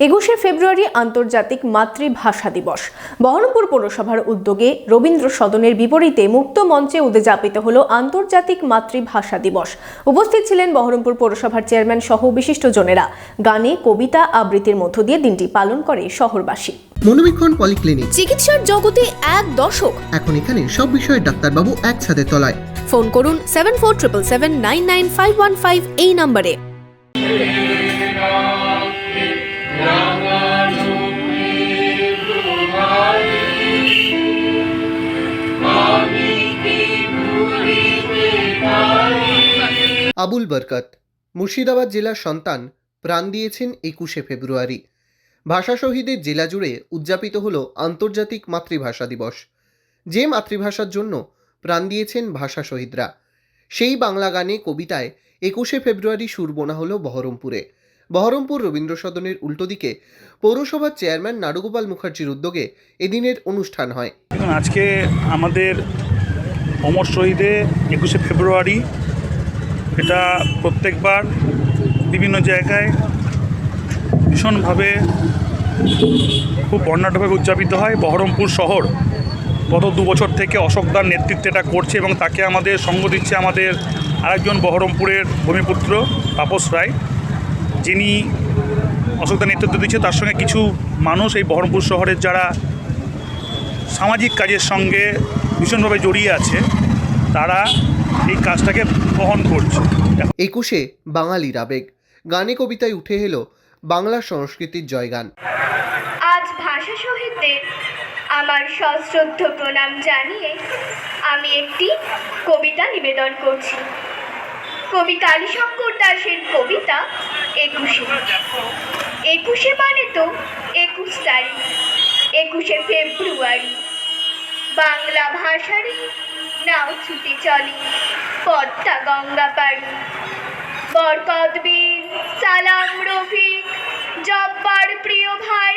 একুশে ফেব্রুয়ারি আন্তর্জাতিক মাতৃভাষা দিবস। বহরমপুর পৌরসভার উদ্যোগে রবীন্দ্র সদনের বিপরীতে মুক্ত মঞ্চে উদযাপিত হল আন্তর্জাতিক মাতৃভাষা দিবস। উপস্থিত ছিলেন বহরমপুর পৌরসভার চেয়ারম্যান সহ বিশিষ্টজনেরা। গানে কবিতা আবৃত্তির মধ্য দিয়ে দিনটি পালন করে শহরবাসী। মনোবীক্ষণ পলিক্লিনিক। চিকিৎসার জগতে এক দশক এখন এখানে সব বিষয়ে ডাক্তারবাবু একসাথে তলায়। ফোন করুন seven four triple seven nine nine five one five এই নম্বরে। আবুল বরকত, মুর্শিদাবাদ জেলার সন্তান, প্রাণ দিয়েছেন একুশে ফেব্রুয়ারি। ভাষা শহীদের জেলা জুড়ে উদযাপিত হল আন্তর্জাতিক মাতৃভাষা দিবস। যে মাতৃভাষার জন্য প্রাণ দিয়েছেন ভাষা শহীদরা, সেই বাংলা গানে, কবিতায় একুশে ফেব্রুয়ারি সুর বোনা হলো বহরমপুরে। বহরমপুর রবীন্দ্র সদনের উল্টো দিকে পৌরসভার চেয়ারম্যান নারুগোপাল মুখার্জির উদ্যোগে এদিনের অনুষ্ঠান হয়। আজকে আমাদের অমর শহীদে একুশে ফেব্রুয়ারি এটা প্রত্যেকবার বিভিন্ন জায়গায় ভীষণভাবে খুব বর্ণাঢ্যভাবে উদযাপিত হয়। বহরমপুর শহর গত দু বছর থেকে অশোকদার নেতৃত্বে এটা করছে এবং তাকে আমাদের সঙ্গ দিচ্ছে আমাদের আরেকজন বহরমপুরের ভূমিপুত্র তাপস রায়। যিনি অশোকদার নেতৃত্ব দিচ্ছে, তার সঙ্গে কিছু মানুষ এই বহরমপুর শহরের যারা সামাজিক কাজের সঙ্গে ভীষণভাবে জড়িয়ে আছে, তারা এই কাজটাকে বহন করছে। একুশে বাঙালির আবেগ। গানে কবিতায় উঠে এলো বাংলা সংস্কৃতির জয়গান। আজ ভাষা শহীদদের আমার সশ্রদ্ধ প্রণাম জানিয়ে আমি একটি কবিতা নিবেদন করছি। কবি কালীশঙ্কর দাসের কবিতা একুশে। একুশে মানে তো একুশ তারিখ একুশে ফেব্রুয়ারি। বাংলা ভাষারই ছুটে চলে পদ্মা গঙ্গা পাড়ি বরকত বীর, সালাম রফিক, জব্বার প্রিয় ভাই,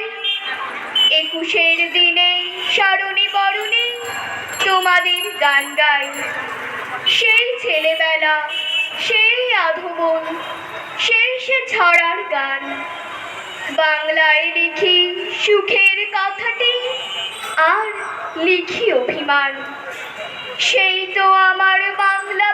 একুশের দিনে স্মরণে বরণে তোমাদের গান গাই। সেই ছেলেবেলা, সেই আধমন সেই সে ছড়ার গান। বাংলায় লিখি সুখের কথাটি, আর লিখি অভিমান। সেই তো আমার বাংলা